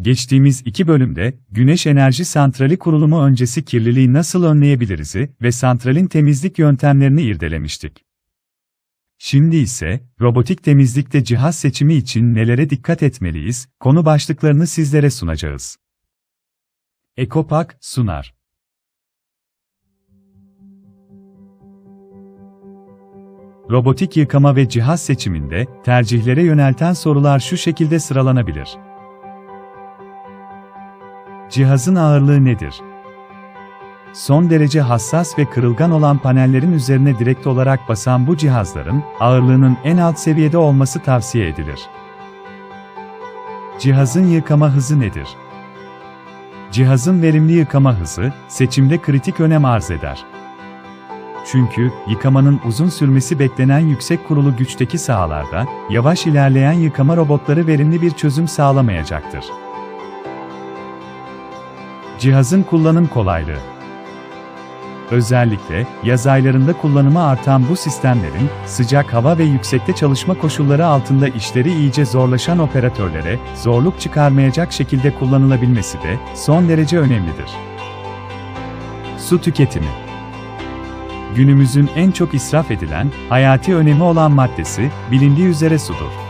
Geçtiğimiz iki bölümde, güneş enerji santrali kurulumu öncesi kirliliği nasıl önleyebiliriz'i ve santralin temizlik yöntemlerini irdelemiştik. Şimdi ise, robotik temizlikte cihaz seçimi için nelere dikkat etmeliyiz, konu başlıklarını sizlere sunacağız. Ekopak, sunar. Robotik yıkama ve cihaz seçiminde, tercihlere yönelten sorular şu şekilde sıralanabilir. Cihazın ağırlığı nedir? Son derece hassas ve kırılgan olan panellerin üzerine direkt olarak basan bu cihazların, ağırlığının en alt seviyede olması tavsiye edilir. Cihazın yıkama hızı nedir? Cihazın verimli yıkama hızı, seçimde kritik önem arz eder. Çünkü, yıkamanın uzun sürmesi beklenen yüksek kurulu güçteki sahalarda, yavaş ilerleyen yıkama robotları verimli bir çözüm sağlamayacaktır. Cihazın kullanım kolaylığı. Özellikle, yaz aylarında kullanımı artan bu sistemlerin, sıcak hava ve yüksekte çalışma koşulları altında işleri iyice zorlaşan operatörlere, zorluk çıkarmayacak şekilde kullanılabilmesi de, son derece önemlidir. Su tüketimi. Günümüzün en çok israf edilen, hayati önemi olan maddesi, bilindiği üzere sudur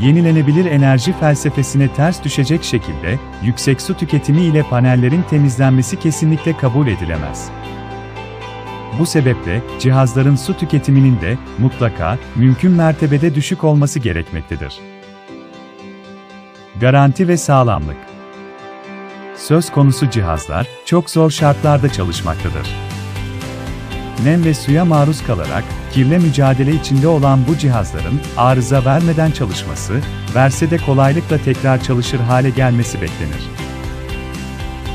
yenilenebilir enerji felsefesine ters düşecek şekilde, yüksek su tüketimi ile panellerin temizlenmesi kesinlikle kabul edilemez. Bu sebeple, cihazların su tüketiminin de, mutlaka, mümkün mertebede düşük olması gerekmektedir. Garanti ve sağlamlık Söz konusu cihazlar, çok zor şartlarda çalışmaktadır nem ve suya maruz kalarak, kirle mücadele içinde olan bu cihazların, arıza vermeden çalışması, verse de kolaylıkla tekrar çalışır hale gelmesi beklenir.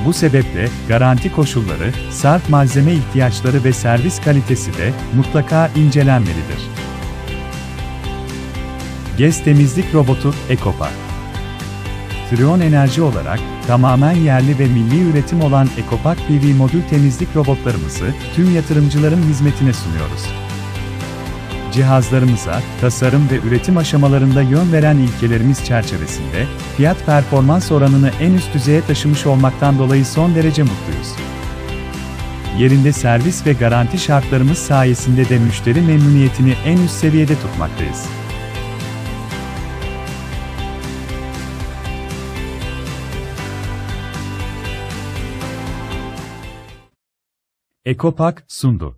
Bu sebeple, garanti koşulları, sarf malzeme ihtiyaçları ve servis kalitesi de mutlaka incelenmelidir. GES temizlik robotu Ekopark Trion Enerji olarak, tamamen yerli ve milli üretim olan Ekopak PV modül temizlik robotlarımızı tüm yatırımcıların hizmetine sunuyoruz. Cihazlarımıza, tasarım ve üretim aşamalarında yön veren ilkelerimiz çerçevesinde, fiyat performans oranını en üst düzeye taşımış olmaktan dolayı son derece mutluyuz. Yerinde servis ve garanti şartlarımız sayesinde de müşteri memnuniyetini en üst seviyede tutmaktayız. Ekopak sundu.